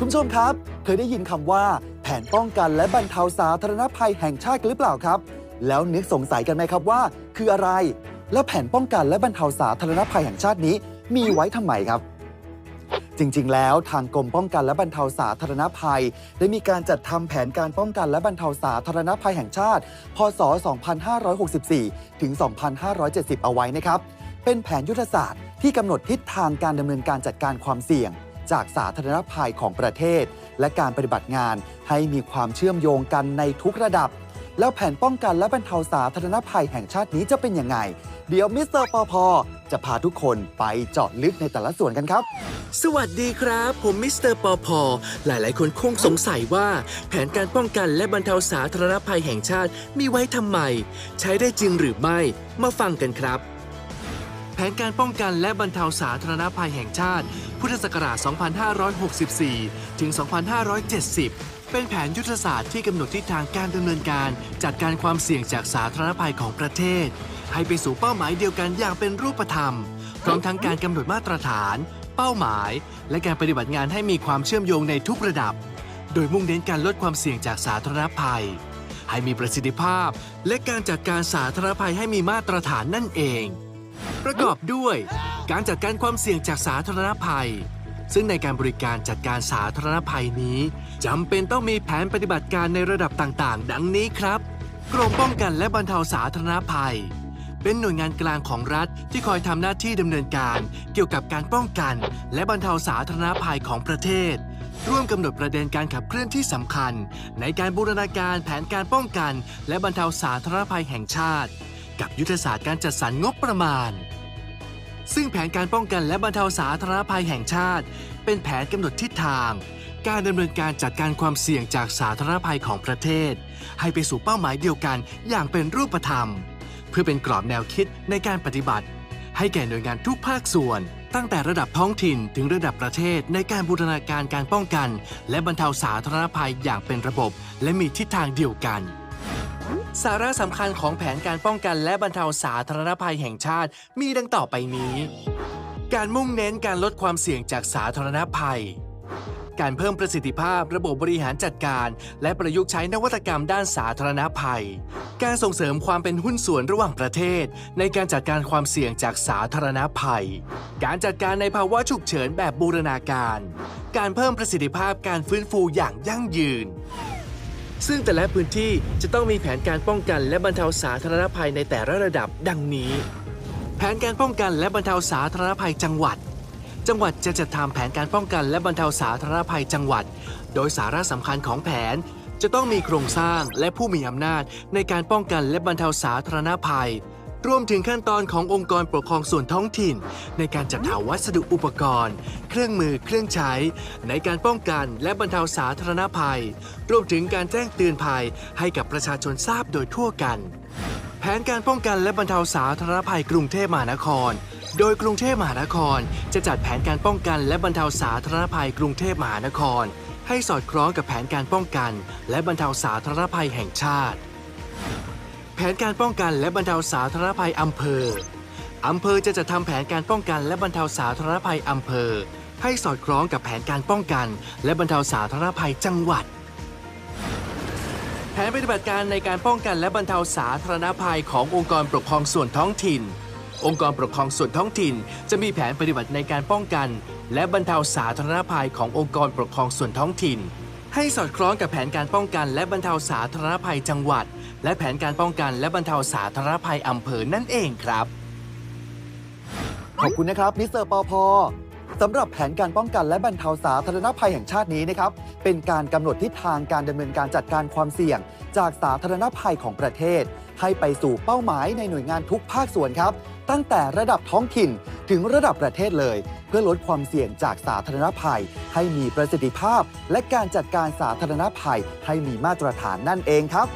คุณผู้ชมครับ เคยได้ยินคำว่า แผนป้องกันและบรรเทาสาธารณภัยแห่งชาติกันหรือเปล่าครับ แล้วนึกสงสัยกันไหมครับว่า คืออะไร แล้วแผนป้องกันและบรรเทาสาธารณภัยแห่งชาตินี้ มีไว้ทำไมครับ จริง ๆ แล้วทางกรมป้องกันและบรรเทาสาธารณภัย ได้มีการจัดทำแผนการป้องกันและบรรเทาสาธารณภัยแห่งชาติ พศ 2564 ถึง 2570 เอาไว้นะครับ เป็นแผนยุทธศาสตร์ที่กำหนดทิศทางการดำเนินการจัดการความเสี่ยง จากสาธารณภัยของประเทศ และการปฏิบัติงานให้มีความเชื่อมโยงกันในทุกระดับ แล้วแผนป้องกันและบรรเทาสาธารณภัยแห่งชาตินี้จะเป็นยังไง เดี๋ยวมิสเตอร์ปอพอจะพาทุกคนไปเจาะลึกในแต่ละส่วนกันครับ สวัสดีครับ ผมมิสเตอร์ปอพอหลาย ๆ คนคงสงสัยว่า แผนการป้องกันและบรรเทาสาธารณภัยแห่งชาติมีไว้ทำไม ใช้ได้จริงหรือไม่ มาฟังกันครับ แผนการป้องกันและบรรเทาสาธารณภัยแห่งชาติ พุทธศักราช 2564 ถึง 2570 เป็นแผนยุทธศาสตร์ที่กำหนดทิศทางการดำเนินการ จัดการความเสี่ยงจากสาธารณภัยของประเทศ ให้ไปสู่เป้าหมายเดียวกันอย่างเป็นรูปธรรม พร้อมทั้งการกำหนดมาตรฐาน เป้าหมาย และการปฏิบัติงานให้มีความเชื่อมโยงในทุกระดับ โดยมุ่งเน้นการลดความเสี่ยงจากสาธารณภัย ให้มีประสิทธิภาพ และการจัดการสาธารณภัยให้มีมาตรฐานนั่นเอง ประกอบด้วยการจัดการความเสี่ยงจากสาธารณภัย ซึ่งในการบริการจัดการสาธารณภัยนี้จำเป็นต้องมีแผนปฏิบัติการในระดับต่างๆ ดังนี้ครับกรมป้องกันและบรรเทาสาธารณภัย เป็นหน่วยงานกลางของรัฐที่คอยทำหน้าที่ดำเนินการ เกี่ยวกับการป้องกัน และบรรเทาสาธารณภัยของประเทศ ร่วมกำหนดประเด็นการขับเคลื่อนที่สำคัญ ในการบูรณาการแผนการป้องกัน และบรรเทาสาธารณภัยแห่งชาติ กับยุทธศาสตร์การจัดสรรงบประมาณ ซึ่งแผนการป้องกันและบรรเทาสาธารณภัยแห่งชาติ เป็นแผนกำหนดทิศทาง การดำเนินการจัดการความเสี่ยงจากสาธารณภัยของประเทศ ให้ไปสู่เป้าหมายเดียวกันอย่างเป็นรูปธรรม เพื่อเป็นกรอบแนวคิดในการปฏิบัติ ให้แก่หน่วยงานทุกภาคส่วน ตั้งแต่ระดับท้องถิ่นถึงระดับประเทศในการบูรณาการการป้องกัน และบรรเทาสาธารณภัยอย่างเป็นระบบ และมีทิศทางเดียวกัน สาระสำคัญของแผนการป้องกันและบรรเทาสาธารณภัยแห่งชาติมีดังต่อไปนี้ การมุ่งเน้นการลดความเสี่ยงจากสาธารณภัย การเพิ่มประสิทธิภาพระบบบริหารจัดการ และประยุกต์ใช้นวัตกรรมด้านสาธารณภัย การส่งเสริมความเป็นหุ้นส่วนระหว่างประเทศ ในการจัดการความเสี่ยงจากสาธารณภัย การจัดการในภาวะฉุกเฉินแบบบูรณาการ การเพิ่มประสิทธิภาพการฟื้นฟูอย่างยั่งยืน ซึ่งแต่ละพื้นที่จะต้องมีแผนการป้องกันและบรรเทาสาธารณภัยในแต่ละระดับดังนี้ แผนการป้องกันและบรรเทาสาธารณภัยจังหวัด จังหวัดจะจัดทำแผนการป้องกันและบรรเทาสาธารณภัยจังหวัด โดยสาระสำคัญของแผนจะต้องมีโครงสร้างและผู้มีอำนาจในการป้องกันและบรรเทาสาธารณภัย รวมถึงขั้นตอนขององค์กรปกครองส่วนท้องถิ่น ในการจัดหาวัสดุอุปกรณ์ เครื่องมือเครื่องใช้ ในการป้องกันและบรรเทาสาธารณภัย รวมถึงการแจ้งเตือนภัยให้กับประชาชนทราบโดยทั่วกัน แผนการป้องกันและบรรเทาสาธารณภัยกรุงเทพมหานครโดยกรุงเทพมหานครจะจัดแผนการป้องกันและบรรเทาสาธารณภัยกรุงเทพมหานคร ให้สอดคล้องกับแผนการป้องกัน และบรรเทาสาธารณภัยแห่งชาติ แผนการป้องกันและบรรเทาสาธารณภัยอำเภอ อำเภอจะจัดทำแผนการป้องกันและบรรเทาสาธารณภัยอำเภอ ให้สอดคล้องกับแผนการป้องกัน และบรรเทาสาธารณภัยจังหวัด แผนปฏิบัติการในการป้องกันและบรรเทาสาธารณภัยขององค์กรปกครองส่วนท้องถิ่น องค์กรปกครองส่วนท้องถิ่น จะมีแผนปฏิบัติในการป้องกัน และบรรเทาสาธารณภัยขององค์กรปกครองส่วนท้องถิ่น ให้สอดคล้องกับแผนการป้องกันและบรรเทาสาธารณภัยจังหวัด และแผนการป้องกันและบรรเทาสาธารณภัยอำเภอนั่นเองครับ ขอบคุณนะครับมิสเตอร์ปอพอ สำหรับแผนการป้องกันและบรรเทาสาธารณภัยแห่งชาตินี้นะครับ เป็นการกำหนดทิศทางการดำเนินการจัดการความเสี่ยง จากสาธารณภัยของประเทศ ให้ไปสู่เป้าหมายในหน่วยงานทุกภาคส่วนครับ ตั้งแต่ระดับท้องถิ่นถึงระดับประเทศเลย เพื่อลดความเสี่ยงจากสาธารณภัย ให้มีประสิทธิภาพ และการจัดการสาธารณภัยให้มีมาตรฐานนั่นเองครับ